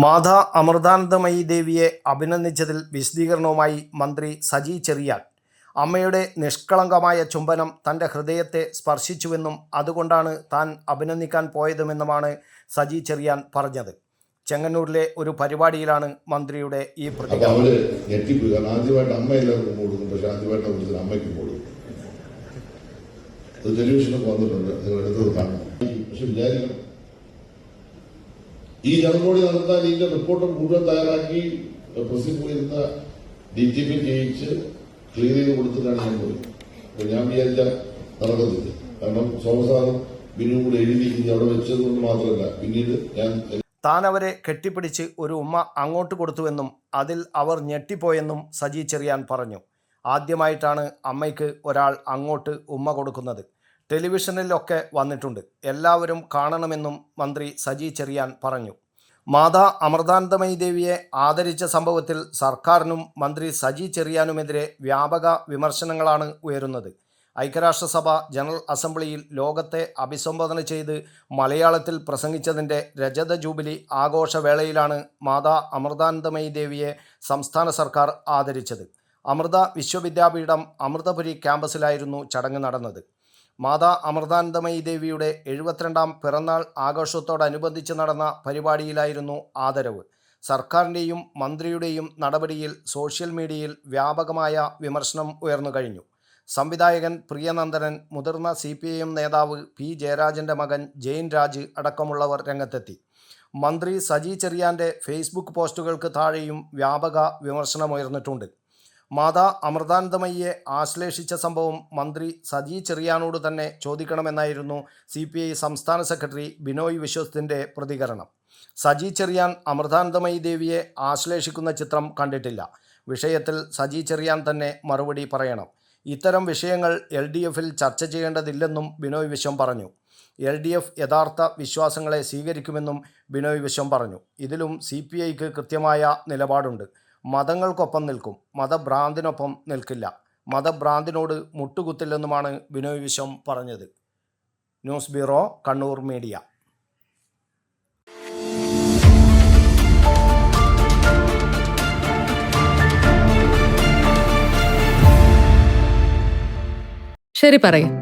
മാതാ അമൃതാനന്ദമയി ദേവിയെ അഭിനന്ദിച്ചതിൽ വിശദീകരണവുമായി മന്ത്രി സജി ചെറിയാൻ. അമ്മയുടെ നിഷ്കളങ്കമായ ചുംബനം തന്റെ ഹൃദയത്തെ സ്പർശിച്ചുവെന്നും അതുകൊണ്ടാണ് താൻ അഭിനന്ദിക്കാൻ പോയതുമെന്നുമാണ് സജി ചെറിയാൻ പറഞ്ഞത്. ചെങ്ങന്നൂരിലെ ഒരു പരിപാടിയിലാണ് മന്ത്രിയുടെ ഈ പ്രതികരണം. അവർ ഞെട്ടിപ്പോയി. കാരണം ആദ്യമായിട്ട് അമ്മ എല്ലാവർക്കും കൊടുക്കും. പക്ഷെ ആദ്യമായിട്ട് കുറിച്ച് അമ്മയ്ക്കും കൊടുക്കും. അത് ടെലിവിഷനൊക്കെ വന്നിട്ടുണ്ട്. നിങ്ങൾ എടുത്തത് കാണണം പക്ഷെ വിചാരിക്കണം. ഈ ജനറോടി നടത്താൻ ഇതിന്റെ റിപ്പോർട്ട് മുഴുവൻ തയ്യാറാക്കി പ്രസിൽ പോയിരുന്ന ഡി ജി പി ജയിച്ച് ക്ലിയർ ചെയ്ത് കൊടുത്തിട്ടാണ് ഞാൻ പോയത്. ഞാൻ വിചാരിച്ച നടക്കത്തില്ല. കാരണം സോമസാറും ബിനു കൂടെ എഴുതിയിരിക്കുന്നത് അവിടെ വെച്ചത് കൊണ്ട് മാത്രമല്ല. പിന്നീട് ഞാൻ താൻ അവരെ കെട്ടിപ്പിടിച്ച് ഒരു ഉമ്മ അങ്ങോട്ട് കൊടുത്തുവെന്നും അതിൽ അവർ ഞെട്ടിപ്പോയെന്നും സജി ചെറിയാൻ പറഞ്ഞു. ആദ്യമായിട്ടാണ് അമ്മയ്ക്ക് ഒരാൾ അങ്ങോട്ട് ഉമ്മ കൊടുക്കുന്നത്. ടെലിവിഷനിലൊക്കെ വന്നിട്ടുണ്ട്. എല്ലാവരും കാണണമെന്നും മന്ത്രി സജി ചെറിയാൻ പറഞ്ഞു. മാതാ അമൃതാനന്ദമയി ദേവിയെ ആദരിച്ച സംഭവത്തിൽ സർക്കാരിനും മന്ത്രി സജി ചെറിയാനുമെതിരെ വ്യാപക വിമർശനങ്ങളാണ് ഉയരുന്നത്. ഐക്യരാഷ്ട്രസഭ ജനറൽ അസംബ്ലിയിൽ ലോകത്തെ അഭിസംബോധന ചെയ്ത് മലയാളത്തിൽ പ്രസംഗിച്ചതിന്റെ രജത ജൂബിലി ആഘോഷവേളയിലാണ് മാതാ അമൃതാനന്ദമയി ദേവിയെ സംസ്ഥാന സർക്കാർ ആദരിച്ചത്. അമൃത വിശ്വവിദ്യാപീഠം അമൃതപുരി ക്യാമ്പസിലായിരുന്നു ചടങ്ങ് നടന്നത്. മാതാ അമൃതാനന്ദമയി ദേവിയുടെ എഴുപത്തിരണ്ടാം പിറന്നാൾ ആഘോഷത്തോടനുബന്ധിച്ച് നടന്ന പരിപാടിയിലായിരുന്നു ആദരവ്. സർക്കാരിന്റെയും മന്ത്രിയുടെയും നടപടിയിൽ സോഷ്യൽ മീഡിയയിൽ വ്യാപകമായ വിമർശനം ഉയർന്നു കഴിഞ്ഞു. സംവിധായകൻ പ്രിയനന്ദനൻ മുതിർന്ന സി പി ഐ എം നേതാവ് പി. ജയരാജന്റെ മകൻ ജയിൻ രാജ് അടക്കമുള്ളവർ രംഗത്തെത്തി. മന്ത്രി സജി ചെറിയാന്റെ ഫേസ്ബുക്ക് പോസ്റ്റുകൾക്ക് താഴെയും വ്യാപക വിമർശനമുയർന്നിട്ടുണ്ട് മാതാ അമൃതാനന്ദമയ്യെ ആശ്ലേഷിച്ച സംഭവം മന്ത്രി സജി ചെറിയാനോട് തന്നെ ചോദിക്കണമെന്നായിരുന്നു സി പി ഐ സംസ്ഥാന സെക്രട്ടറി ബിനോയ് വിശ്വസ്തിന്റെ പ്രതികരണം. സജി ചെറിയാൻ അമൃതാനന്ദമയി ദേവിയെ ആശ്ലേഷിക്കുന്ന ചിത്രം കണ്ടിട്ടില്ല. വിഷയത്തിൽ സജി ചെറിയാൻ തന്നെ മറുപടി പറയണം. ഇത്തരം വിഷയങ്ങൾ എൽ ഡി എഫിൽ ചർച്ച ചെയ്യേണ്ടതില്ലെന്നും ബിനോയ് വിശ്വം പറഞ്ഞു. എൽ ഡി എഫ് യഥാർത്ഥ വിശ്വാസങ്ങളെ സ്വീകരിക്കുമെന്നും ബിനോയ് വിശ്വം പറഞ്ഞു. ഇതിലും സി പി ഐക്ക് കൃത്യമായ നിലപാടുണ്ട്. മതങ്ങൾക്കൊപ്പം നിൽക്കും. മതഭ്രാന്തിനൊപ്പം നിൽക്കില്ല. മതഭ്രാന്തിനോട് മുട്ടുകുത്തില്ലെന്നുമാണ് ബിനോയ് വിശ്വം പറഞ്ഞത്. News bureau Kannur media. ശരി പറയ്.